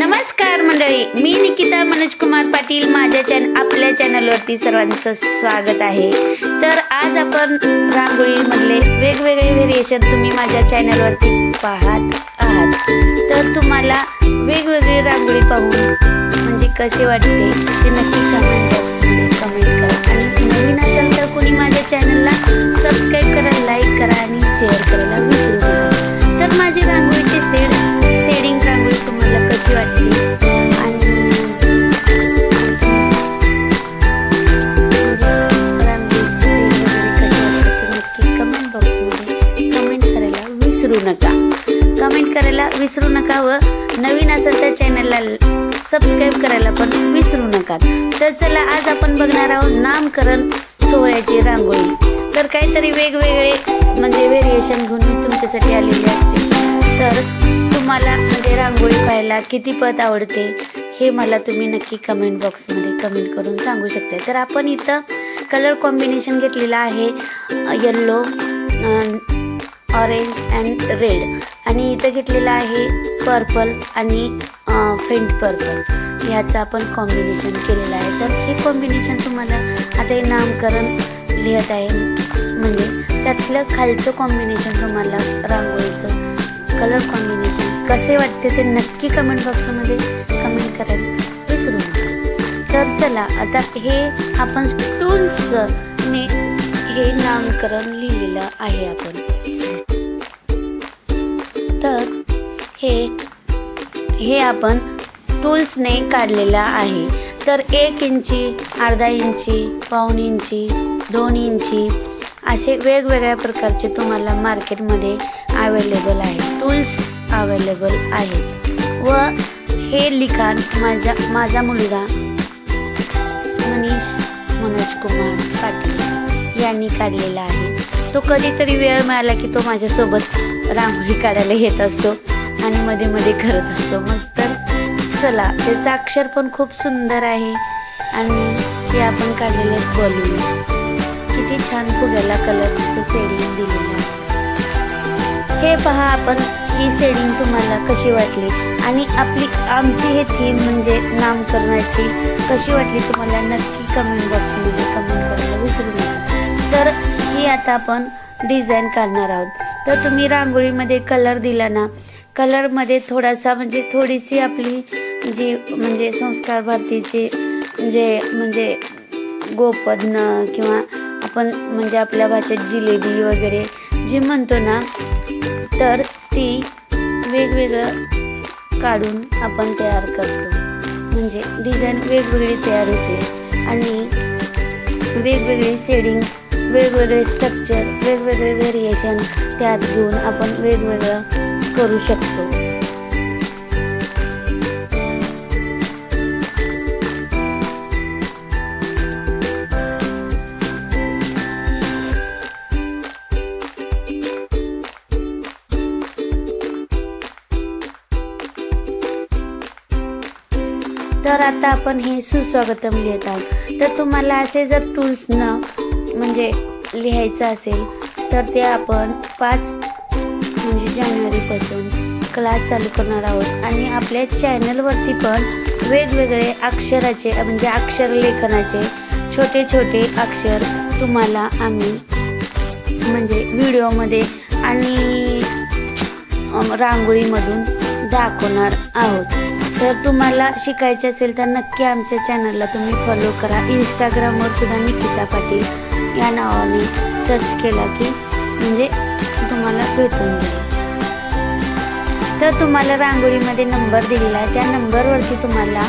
नमस्कार मंडळी मी निकिता मनोज कुमार पाटील. माझ्या चॅन आपल्या चॅनलवरती सर्वांचं स्वागत आहे. तर आज आपण रांगोळीमधले वेगवेगळे व्हेरिएशन तुम्ही माझ्या चॅनलवरती पाहत आहात. तर तुम्हाला वेगवेगळी रांगोळी पाहून म्हणजे कसे वाटते ते नक्की कमेंट बॉक्समध्ये कमेंट करा. आणि नवीन असेल तर कोणी माझ्या चॅनलला सबस्क्राईब करा लाईक करा आणि विसरू नका व नवीन असेल तर चॅनलला सबस्क्राईब करायला पण विसरू नका. तर चला आज आपण बघणार आहोत नामकरण सोहळ्याची रांगोळी. तर काहीतरी वेगवेगळे म्हणजे व्हेरिएशन घेऊन तुमच्यासाठी आलेले असते. तर तुम्हाला म्हणजे रांगोळी पाहायला किती पद आवडते हे मला तुम्ही नक्की कमेंट बॉक्समध्ये कमेंट करून सांगू शकता. तर आपण इथं कलर कॉम्बिनेशन घेतलेलं आहे येल्लो ऑरेंज अँड रेड. आणि इथं घेतलेलं आहे पर्पल आणि फेंट पर्पल. ह्याचं आपण कॉम्बिनेशन केलेलं आहे. तर हे कॉम्बिनेशन तुम्हाला आता हे नामकरण लिहित आहे. म्हणजे त्यातलं खालचं कॉम्बिनेशन तुम्हाला रांगोळीचं कलर कॉम्बिनेशन कसे वाटते ते नक्की कमेंट बॉक्समध्ये कमेंट करायला विसरू नका. तर चला आता हे आपण टूल्सने हे नामकरण लिहिलेलं आहे आपण. तर हे हे आपण टूल्सने काढलेलं आहे. तर एक इंची अर्धा इंची पाऊण इंची दोन इंची असे वेगवेगळ्या प्रकारचे तुम्हाला मार्केटमध्ये अवेलेबल आहे. टूल्स अवेलेबल आहेत. व हे लिखाण माझा माझा मुलगा मनीष मनोज कुमार पाटील यांनी काढलेला आहे. तो कधीतरी वेळ मिळाला की तो माझ्यासोबत रांगोळी काढायला येत असतो आणि मध्ये मध्ये करत असतो. मग तर चला त्याचं अक्षर पण खूप सुंदर आहे आणि हे आपण काढलेले आहेत बलून्स किती छान फुग्याला कलरचं सेडिंग दिलेलं आहे. हे पहा आपण ही सेडिंग तुम्हाला कशी वाटली? आणि आपली आमची हे थीम म्हणजे नामकरणाची कशी वाटली तुम्हाला? नक्की कमेंट बॉक्समध्ये कमेंट करायला विसरू नका. तर ही आता आपण डिझाईन काढणार आहोत. तर तुम्ही रांगोळीमध्ये कलर दिला ना कलरमध्ये थोडासा म्हणजे थोडीशी आपली जी म्हणजे संस्कार भारतीचे जे म्हणजे गोपदनं किंवा आपण म्हणजे आपल्या भाषेत जिलेबी वगैरे जी म्हणतो ना तर ती वेगवेगळं काढून आपण तयार करतो. म्हणजे डिझाईन वेगवेगळी तयार होते आणि वेगवेगळी शेडिंग वेगवेगळे स्ट्रक्चर वेगवेगळे व्हेरिएशन त्यात घेऊन आपण वेगवेगळं करू शकतो. तर आता आपण हे सुस्वागतम लिहित आहोत. तर तुम्हाला असे जर टूल्स म्हणजे लिहायचं असेल तर ते आपण पाच म्हणजे जानेवारीपासून क्लास चालू करणार आहोत. आणि आपल्या चॅनलवरती पण वेगवेगळे अक्षराचे म्हणजे अक्षर लेखनाचे छोटे छोटे अक्षर तुम्हाला आम्ही म्हणजे व्हिडिओमध्ये आणि रांगोळीमधून दाखवणार आहोत. तर तुम्हाला शिकायचे असेल तर नक्की आमच्या चॅनलला तुम्ही फॉलो करा. इंस्टाग्रामवर सुद्धा निकिता पाटील या नावाने सर्च केला की म्हणजे तुम्हाला भेटून जाईल. तर तुम्हाला रांगोळीमध्ये नंबर दिलेला आहे. त्या नंबरवरती तुम्हाला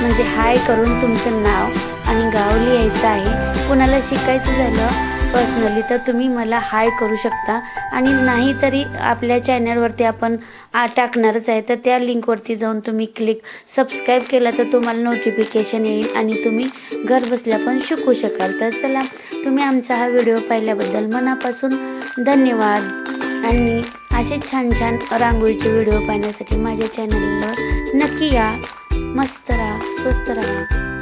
म्हणजे हाय करून तुमचं नाव आणि गाव लिहायचं आहे. कुणाला शिकायचं झालं पर्सनली तर तुम्ही मला हाय करू शकता. आणि नाही तरी आपल्या चॅनलवरती आपण आ टाकणारच आहे. तर त्या लिंकवरती जाऊन तुम्ही क्लिक सबस्क्राईब केला तर तुम्हाला नोटिफिकेशन येईल आणि तुम्ही घरबसल्या पण शिकू शकाल. तर चला तुम्ही आमचा हा व्हिडिओ पाहिल्याबद्दल मनापासून धन्यवाद. आणि असे छान छान रांगोळीचे व्हिडिओ पाहण्यासाठी माझ्या चॅनलवर नक्की या. मस्त राहा स्वस्त राहा.